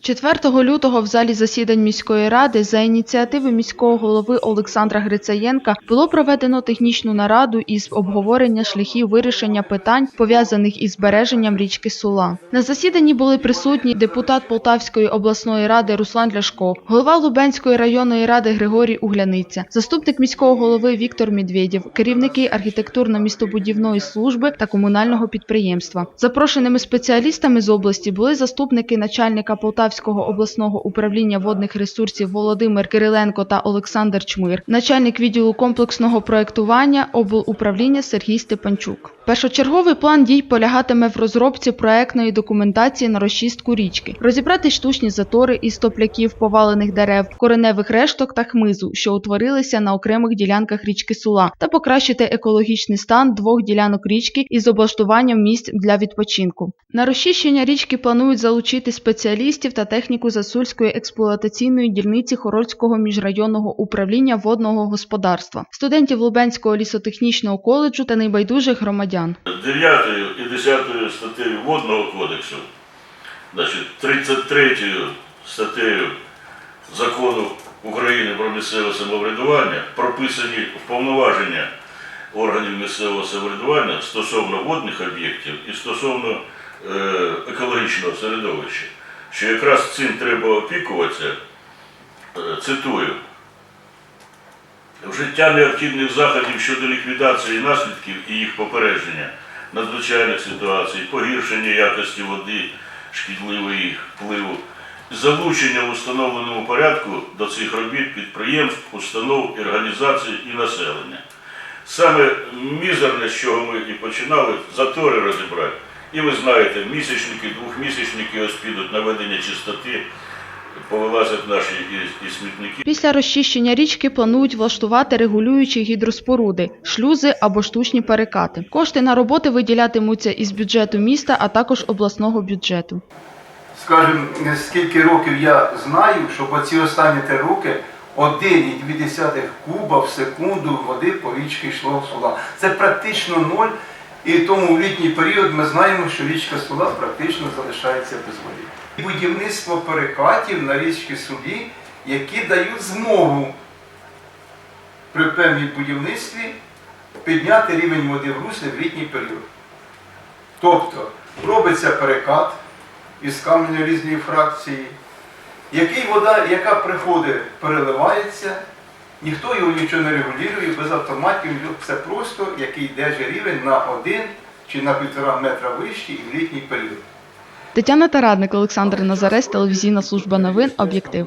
4 лютого в залі засідань міської ради за ініціативи міського голови Олександра Грицаєнка було проведено технічну нараду із обговорення шляхів вирішення питань, пов'язаних із збереженням річки Сула. На засіданні були присутні депутат Полтавської обласної ради Руслан Ляшко, голова Лубенської районної ради Григорій Угляниця, заступник міського голови Віктор Медведєв, керівники архітектурно-містобудівної служби та комунального підприємства. Запрошеними спеціалістами з області були заступники начальника Полтавського обласного управління водних ресурсів Володимир Кириленко та Олександр Чмир, начальник відділу комплексного проектування облуправління Сергій Степанчук. Першочерговий план дій полягатиме в розробці проектної документації на розчистку річки, розібрати штучні затори із топляків повалених дерев, кореневих решток та хмизу, що утворилися на окремих ділянках річки Сула, та покращити екологічний стан двох ділянок річки із облаштуванням місць для відпочинку. На розчищення річки планують залучити спеціалістів та техніку Засульської експлуатаційної дільниці Хорольського міжрайонного управління водного господарства, студентів Лубенського лісотехнічного коледжу та небайдужих громадян. 9 і 10 статтею Водного кодексу, значить, 33 статтею Закону України про місцеве самоврядування прописані повноваження органів місцевого самоврядування стосовно водних об'єктів і стосовно е, екологічного середовища, що якраз цим треба опікуватися, е, цитую, вжиття необхідних заходів щодо ліквідації наслідків і їх попередження надзвичайних ситуацій, погіршення якості води, шкідливого впливу, залучення в установленому порядку до цих робіт підприємств, установ, організацій і населення. Саме мізерне, з чого ми і починали, затори розібрати. І ви знаєте, місячники, двохмісячники ось підуть наведення чистоти, повилазять наші і, і смітники. Після розчищення річки планують влаштувати регулюючі гідроспоруди, шлюзи або штучні перекати. Кошти на роботи виділятимуться із бюджету міста, а також обласного бюджету. скажімо, скільки років я знаю, що по ці останні три роки 1,2 куба в секунду води по річці йшло в Сула. Це практично ноль. І тому в літній період ми знаємо, що річка Сула практично залишається без води. Будівництво перекатів на річці Сулі, які дають змогу при певній будівництві підняти рівень води в руслі в літній період. Тобто робиться перекат із каменю різної фракції, який вода, яка приходить, переливається, ніхто його нічого не регулює, без автоматів, все просто, який держить рівень на один чи на півтора метра вищий в літній період. Тетяна Тарадник, Олександр Назарес, телевізійна служба новин, об'єктив.